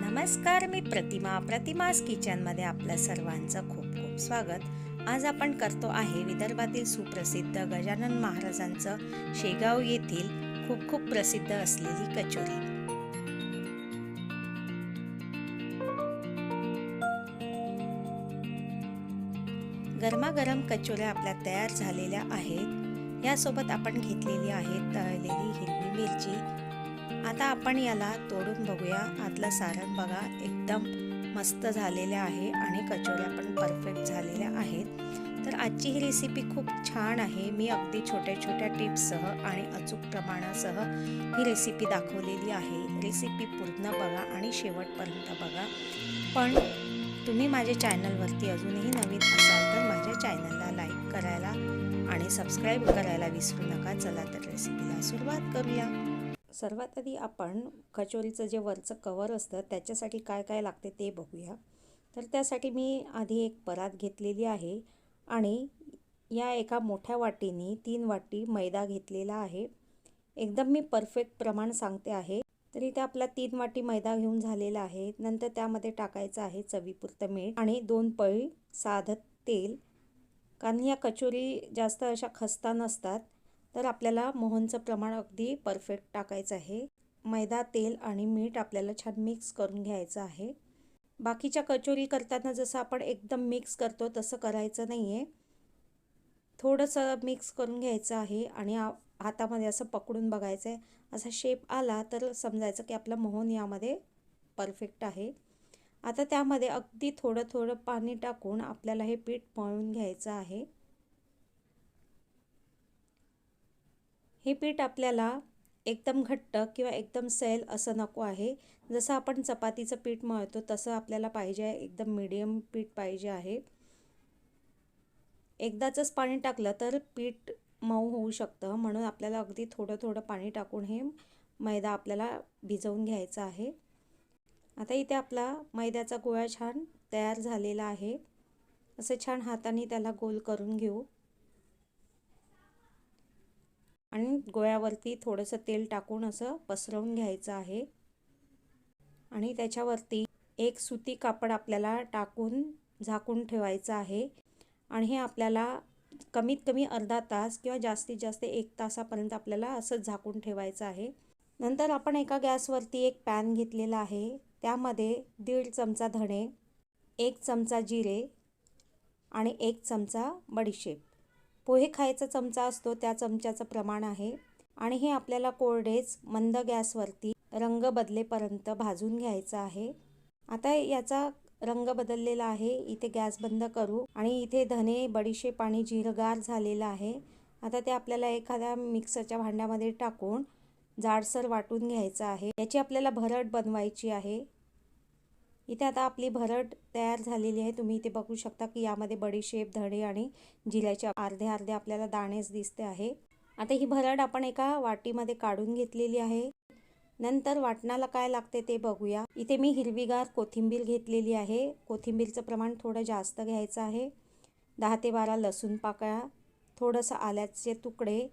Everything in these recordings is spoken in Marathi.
नमस्कार मी प्रतिमा. प्रतिमास किचनमध्ये आपलं सर्वांचं खूप खूप स्वागत. आज आपण करतो आहे विदर्भातील सुप्रसिद्ध गजानन महाराजांचं शेगाव येथील खूप खूप प्रसिद्ध असलेली कचोरी. गरमागरम कचोऱ्या आपल्या तयार झालेल्या आहेत. यासोबत आपण घेतलेली आहे तळलेली हिरवी मिरची. आता आपण याला तोडून बघूया. आतलं सारण बघा एकदम मस्त झालेल्या आहे आणि कचोऱ्या पण परफेक्ट झालेल्या आहेत. तर आजची ही रेसिपी खूप छान आहे. मी अगदी छोट्या छोट्या टिप्ससह आणि अचूक प्रमाणासह ही रेसिपी दाखवलेली आहे. रेसिपी पूर्ण बघा आणि शेवटपर्यंत बघा. पण तुम्ही माझ्या चॅनलवरती अजूनही नवीन असाल तर माझ्या चॅनलला लाईक करायला आणि सबस्क्राईब करायला विसरू नका. चला तर रेसिपीला सुरुवात करूया. सर्वात आधी आपण कचोरीचं जे वरचं कवर असतं त्याच्यासाठी काय काय लागते ते बघूया. तर त्यासाठी मी आधी एक परात घेतलेली आहे आणि या एका मोठ्या वाटीने तीन वाटी मैदा घेतलेला आहे. एकदम मी परफेक्ट प्रमाण सांगते आहे. तर इथे आपला तीन वाटी मैदा घेऊन झालेला आहे. नंतर त्यामध्ये टाकायचं आहे चवीपुरतं मीठ आणि दोन पळी साधं तेल कारण या कचोरी जास्त अशा खस्ता नसतात तर आपल्याला मोहनचं प्रमाण अगदी परफेक्ट टाकायचं आहे. मैदा तेल आणि मीठ आपल्याला छान मिक्स करून घ्यायचं आहे. बाकीच्या कचोरी करताना जसं आपण एकदम मिक्स करतो तसं करायचं नाही आहे थोडंसं मिक्स करून घ्यायचं आहे आणि हातामध्ये असं पकडून बघायचं आहे असा शेप आला तर समजायचं की आपलं मोहन यामध्ये परफेक्ट आहे. आता त्यामध्ये अगदी थोडं थोडं पाणी टाकून आपल्याला हे पीठ मळून घ्यायचं आहे. हे पीठ आपल्याला एकदम घट्ट किंवा एकदम सैल असं नको आहे. जसं आपण चपातीचं पीठ मळतो तसं आपल्याला पाहिजे एकदम मीडियम पीठ पाहिजे आहे. एकदाचंच पाणी टाकलं तर पीठ मऊ होऊ शकतं. म्हणून आपल्याला अगदी थोडं थोडं पाणी टाकून हे मैदा आपल्याला भिजवून घ्यायचा आहे. आता इथे आपला मैद्याचा गोळा छान तयार झालेला आहे. असं छान हाताने त्याला गोल करून घेऊ. आणि गोळ्यावरती थोडंसं तेल टाकून असं पसरवून घ्यायचं आहे. आणि त्याच्यावरती एक सुती कापड आपल्याला टाकून झाकून ठेवायचं आहे. आणि हे आपल्याला कमीत कमी अर्धा तास किंवा जास्तीत जास्त एक तासापर्यंत आपल्याला असंच झाकून ठेवायचं आहे. नंतर आपण एका गॅसवरती एक पॅन घेतलेला आहे. त्यामध्ये दीड चमचा धणे एक चमचा जिरे आणि एक चमचा बडीशेप. पोहे खायचा चमचा असतो त्या चमच्याचं प्रमाण आहे आणि हे आपल्याला कोरडेच मंद गॅसवरती रंग बदलेपर्यंत भाजून घ्यायचं आहे. आता याचा रंग बदललेला आहे इथे गॅस बंद करू आणि इथे धने बडीशेप आणि जिरगार झालेलं आहे. आता ते आपल्याला एखाद्या मिक्सरच्या भांड्यामध्ये टाकून जाडसर वाटून घ्यायचं आहे. याची आपल्याला भरड बनवायची आहे. इथे आता आपली भरड तयार झालेली आहे. तुम्ही इथे बघू शकता की यामध्ये बडीशेप धडे आणि जिऱ्याचे अर्धे अर्धे आपल्याला दाणेच दिसते आहे. आता ही भरड आपण एका वाटीमध्ये काढून घेतलेली आहे. नंतर वाटणाला काय लागते ते बघूया. इथे मी हिरवीगार कोथिंबीर घेतलेली आहे. कोथिंबीरचं प्रमाण थोडं जास्त घ्यायचं आहे. दहा ते बारा लसूण पाकळ्या थोडंसं आल्याचे तुकडे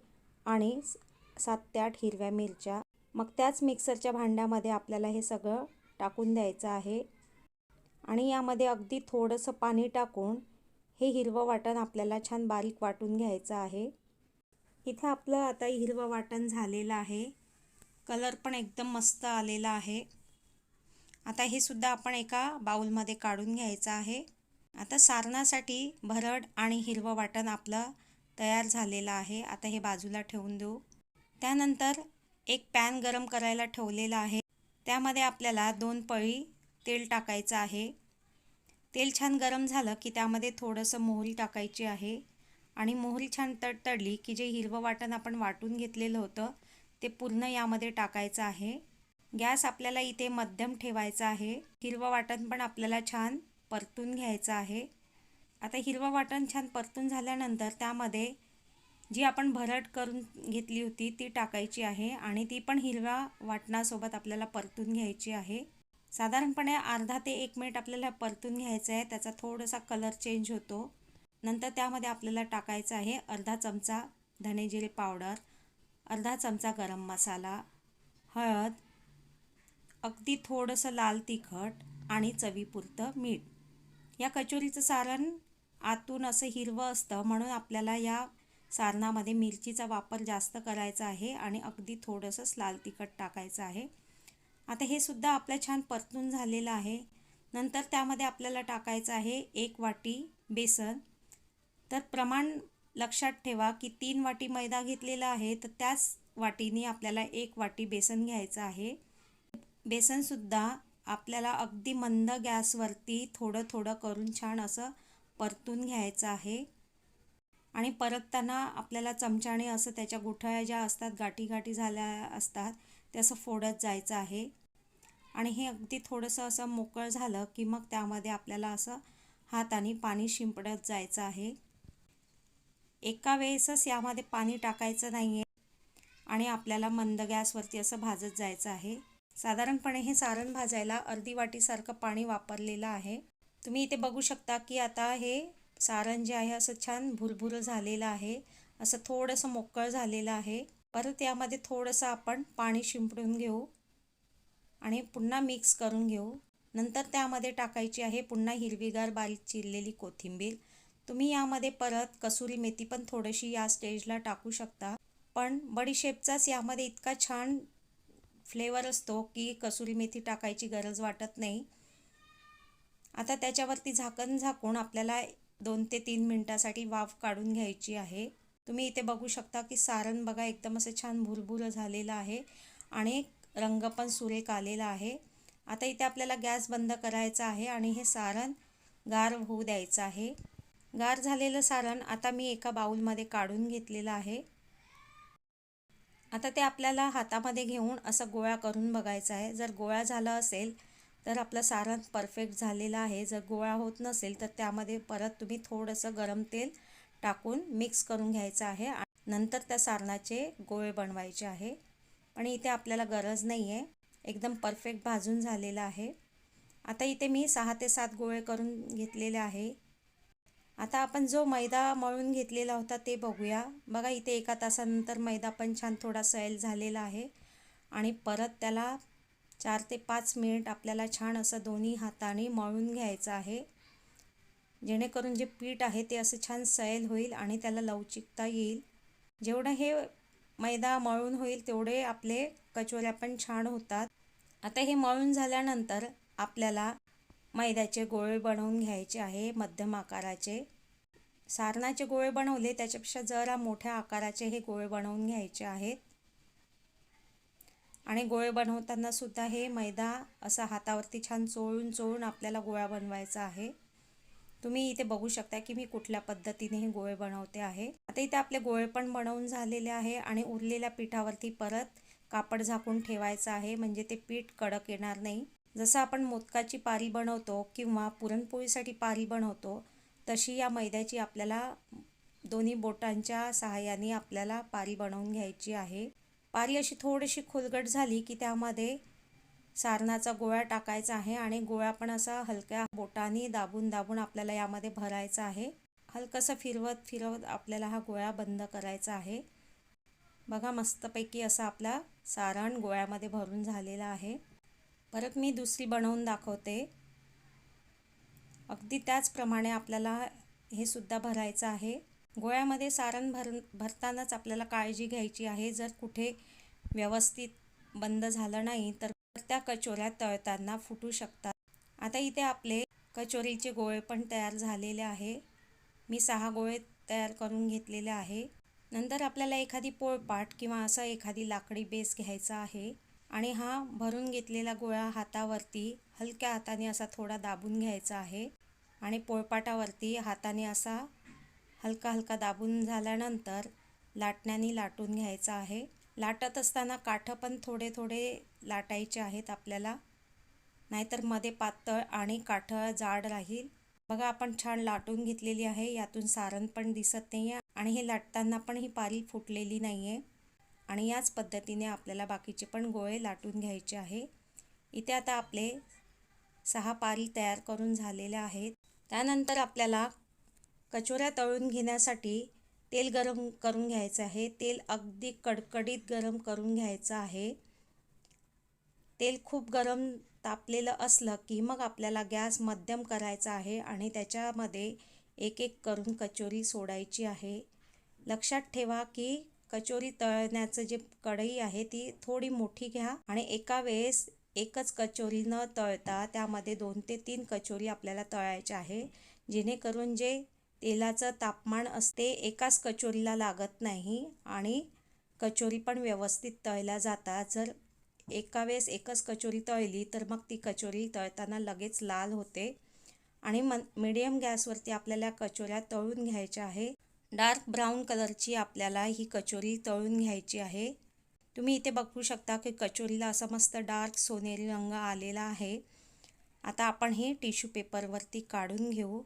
आणि सात ते आठ हिरव्या मिरच्या. मग त्याच मिक्सरच्या भांड्यामध्ये आपल्याला हे सगळं टाकून द्यायचं आहे. आणि यामध्ये अगदी थोडंसं पाणी टाकून हे हिरवं वाटण आपल्याला छान बारीक वाटून घ्यायचं आहे. इथं आपलं आता हिरवं वाटण झालेलं आहे. कलर पण एकदम मस्त आलेला आहे. आता हे सुद्धा आपण एका बाउलमध्ये काढून घ्यायचं आहे. आता सारणासाठी भरड आणि हिरवं वाटण आपलं तयार झालेलं आहे. आता हे बाजूला ठेवून देऊ. त्यानंतर एक पॅन गरम करायला ठेवलेला आहे. त्यामध्ये आपल्याला दोन पळी तेल टाकायचं आहे. तेल छान गरम झालं की त्यामध्ये थोडंसं मोहरी टाकायची आहे. आणि मोहरी छान तडतडली की जे हिरवं वाटण आपण वाटून घेतलेलं होतं ते पूर्ण यामध्ये टाकायचं आहे. गॅस आपल्याला इथे मध्यम ठेवायचा आहे. हिरवं वाटण पण आपल्याला छान परतून घ्यायचं आहे. आता हिरवं वाटण छान परतून झाल्यानंतर त्यामध्ये जी आपण भरट करून घेतली होती ती टाकायची आहे. आणि ती पण हिरव्या वाटणासोबत आपल्याला परतून घ्यायची आहे. साधारणपणे अर्धा ते एक मिनिट आपल्याला परतून घ्यायचं आहे. त्याचा थोडासा कलर चेंज होतो. नंतर त्यामध्ये आपल्याला टाकायचं आहे अर्धा चमचा धनेजिरे पावडर अर्धा चमचा गरम मसाला हळद अगदी थोडंसं लाल तिखट आणि चवीपुरतं मीठ. या कचोरीचं सारण आतून असं हिरवं असतं. म्हणून आपल्याला या सारणामध्ये मिरचीचा वापर जास्त करायचा आहे आणि अगदी थोडंसंच लाल तिखट टाकायचं आहे. आता हे सुद्धा आपलं छान परतून झालेलं आहे. नंतर त्यामध्ये आपल्याला टाकायचं आहे एक वाटी बेसन. तर प्रमाण लक्षात ठेवा की तीन वाटी मैदा घेतलेला आहे तर त्याच वाटीने आपल्याला एक वाटी बेसन घ्यायचं आहे. बेसनसुद्धा आपल्याला अगदी मंद गॅसवरती थोडं थोडं करून छान असं परतून घ्यायचं आहे. आणि परतताना आपल्याला चमच्याने असं त्याच्या गुठळ्या ज्या असतात गाठी गाठी झाल्या असतात ते असं फोडत जायचं आहे. आणि हे अगदी थोडंसं असं मोकळं झालं की मग त्यामध्ये आपल्याला असं हाताने पाणी शिंपडत जायचं आहे. एका वेळेसच यामध्ये पाणी टाकायचं नाही आहे आणि आपल्याला मंद गॅसवरती असं भाजत जायचं आहे. साधारणपणे हे सारण भाजायला अर्धी वाटीसारखं पाणी वापरलेलं आहे. तुम्ही इथे बघू शकता की आता हे सारण जे आहे असं छान भुरभुरं झालेलं आहे. असं थोडंसं मोकळं झालेलं आहे. परत यामध्ये थोडंसं आपण पाणी शिंपडून घेऊ आणि पुन्हा मिक्स करून घेऊ. नंतर त्यामध्ये टाकायची आहे पुन्हा हिरवीगार बारीक चिरलेली कोथिंबीर. तुम्ही यामध्ये परत कसुरी मेथी पण थोडीशी या स्टेजला टाकू शकता. पण बडीशेपचाच यामध्ये इतका छान फ्लेवर असतो की कसुरी मेथी टाकायची गरज वाटत नाही. आता त्याच्यावरती झाकण झाकून आपल्याला दोन ते तीन मिनटासाठी वाफ काढून घ्यायची आहे. तुम्ही इथे बघू शकता की सारण बघा एकदम असं छान भुरभुरं झालेलं आहे आणि रंग पण सुरेख आलेला आहे. आता इथे आपल्याला गॅस बंद करायचा आहे आणि हे सारण गार होऊ द्यायचं आहे. गार झालेलं सारण आता मी एका बाऊलमध्ये काढून घेतलेलं आहे. आता ते आपल्याला हातामध्ये घेऊन असं गोळा करून बघायचं आहे. जर गोळा झाला असेल तर आपलं सारण परफेक्ट झालेलं आहे. जर गोळा होत नसेल तर त्यामध्ये परत तुम्ही थोडंसं गरम तेल टाकून मिक्स करून घ्यायचं आहे नंतर त्या सारणाचे गोळे बनवायचे आहे. पण इथे आपल्याला गरज नाही आहे एकदम परफेक्ट भाजून झालेलं आहे. आता इथे मी सहा ते सात गोळे करून घेतलेले आहे. आता आपण जो मैदा मळून घेतलेला होता ते बघूया. बघा इथे एका तासानंतर मैदा पण छान थोडा सैल झालेला आहे. आणि परत त्याला चार ते पाच मिनिट आपल्याला छान असं दोन्ही हाताने मळून घ्यायचं आहे. जेणेकरून जे पीठ आहे ते असं छान सैल होईल आणि त्याला लवचिकता येईल. जेवढं हे मैदा मळून होईल तेवढे आपले कचोऱ्या पण छान होतात. आता हे मळून झाल्यानंतर आपल्याला मैद्याचे गोळे बनवून घ्यायचे आहे मध्यम आकाराचे. सारणाचे गोळे बनवले त्याच्यापेक्षा जरा मोठ्या आकाराचे हे गोळे बनवून घ्यायचे आहेत. आणि गोळे बनवताना सुद्धा हे मैदा असा हातावरती छान चोळून चोळून आपल्याला गोळा बनवायचा आहे. तुम्ही इथे बघू शकता की मी कुठल्या पद्धतीने हे गोळे बनवते आहे. आता इथे आपले गोळे पण बनवून झालेले आहे आणि उरलेल्या पिठावरती परत कापड झाकून ठेवायचं आहे म्हणजे ते पीठ कडक येणार नाही. जसं आपण मोदकाची पारी बनवतो किंवा पुरणपोळीसाठी पारी बनवतो तशी या मैद्याची आपल्याला दोन्ही बोटांच्या सहाय्याने आपल्याला पारी बनवून घ्यायची आहे. पारी अशी थोडीशी खुलगट झाली की त्यामध्ये सारणाचा गोळा टाकायचा आहे आणि गोळा पण असा हलक्या बोटाने दाबून दाबून आपल्याला यामध्ये भरायचा आहे. हलकंसं फिरवत फिरवत आपल्याला हा गोळा बंद करायचा आहे. बघा मस्तपैकी असा आपला सारण गोळ्यामध्ये भरून झालेला आहे. परत मी दुसरी बनवून दाखवते. अगदी त्याचप्रमाणे आपल्याला हे सुद्धा भरायचं आहे. गोळ्यामध्ये सारण भर भरतानाच आपल्याला काळजी घ्यायची आहे. जर कुठे व्यवस्थित बंद झालं नाही तर त्या कचोऱ्या तळताना फुटू शकतात. आता इथे आपले कचोरीचे गोळे पण तयार झालेले आहे. मी सहा गोळे तयार करून घेतलेले आहे. नंतर आपल्याला एखादी पोळपाट किंवा असं एखादी लाकडी बेस घ्यायचा आहे आणि हा भरून घेतलेला गोळा हातावरती हलक्या हाताने असा थोडा दाबून घ्यायचा आहे आणि पोळपाटावरती हाताने असा हलका हलका दाबून झाल्यानंतर लाटण्याने लाटून घ्यायचा आहे. लाटत असताना काठं पण थोडे थोडे लाटायचे आहेत आपल्याला. नाहीतरमध्ये पातळ आणि काठळ जाड राहील. बघा आपण छान लाटून घेतलेली आहे. यातून सारण पण दिसत नाही आहे आणि हे लाटताना पण ही पारी फुटलेली नाही आहे आणि याच पद्धतीने आपल्याला बाकीचे पण गोळे लाटून घ्यायचे आहे. इथे आता आपले सहा पारी तयार करून झालेल्या आहेत. त्यानंतर आपल्याला कचोऱ्या तळून घेण्यासाठी तेल गरम करून घ्यायचं आहे. तेल अगदी कडकडीत गरम करून घ्यायचं आहे. तेल खूप गरम तापलेलं असलं की मग आपल्याला गॅस मध्यम करायचा आहे आणि त्याच्यामध्ये एक एक करून कचोरी सोडायची आहे. लक्षात ठेवा की कचोरी तळण्याचं जे कढई आहे ती थोडी मोठी घ्या आणि एका वेळेस एकच कचोरी न तळता त्यामध्ये दोन ते तीन कचोरी आपल्याला तळायच्या आहे. जेणेकरून जे तेलाचं तापमान असते एकाच कचोरीला लागत नाही आणि कचोरी पण व्यवस्थित तळल्या जातात. जर एका वेळेस एकच कचोरी तळली तर मग ती कचोरी तळताना लगेच लाल होते आणि मन मिडियम गॅसवरती आपल्याला कचोऱ्या तळून घ्यायच्या आहे. डार्क ब्राऊन कलरची आपल्याला ही कचोरी तळून घ्यायची आहे. तुम्ही इथे बघू शकता की कचोरीला असा मस्त डार्क सोनेरी रंग आलेला आहे. आता आपण हे टिश्यू पेपरवरती काढून घेऊ.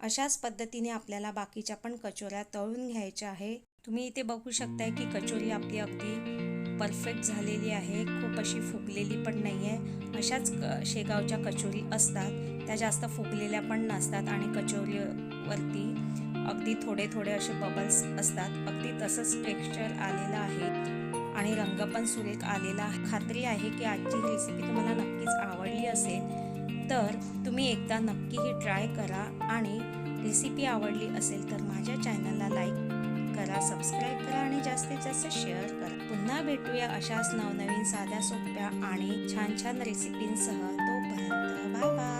अशाच पद्धतीने आपल्याला बाकीच्या पण कचोऱ्या तळून घ्यायच्या आहे. तुम्ही इथे बघू शकताय की कचोरी आपली अगदी परफेक्ट झालेली आहे खूप अशी फुगलेली पण नाही आहे अशाच क शेगावच्या कचोरी असतात. त्या जास्त फुगलेल्या पण नसतात आणि कचोरीवरती अगदी थोडे थोडे असे बबल्स असतात. अगदी तसंच टेक्स्चर आलेलं आहे आणि रंग पण सुरेख आलेला आहे. खात्री आहे की आजची ही रेसिपी तुम्हाला नक्कीच आवडली असेल. तर तुम्ही एकदा नक्की ही ट्राय करा आणि रेसिपी आवडली असेल तर माझ्या चॅनलला लाईक करा सबस्क्राईब करा आणि जास्तीत जास्त शेअर करा. पुन्हा भेटूया अशाच नवनवीन साध्या सोप्या आणि छान छान रेसिपींसह तोपर्यंत बाय बाय.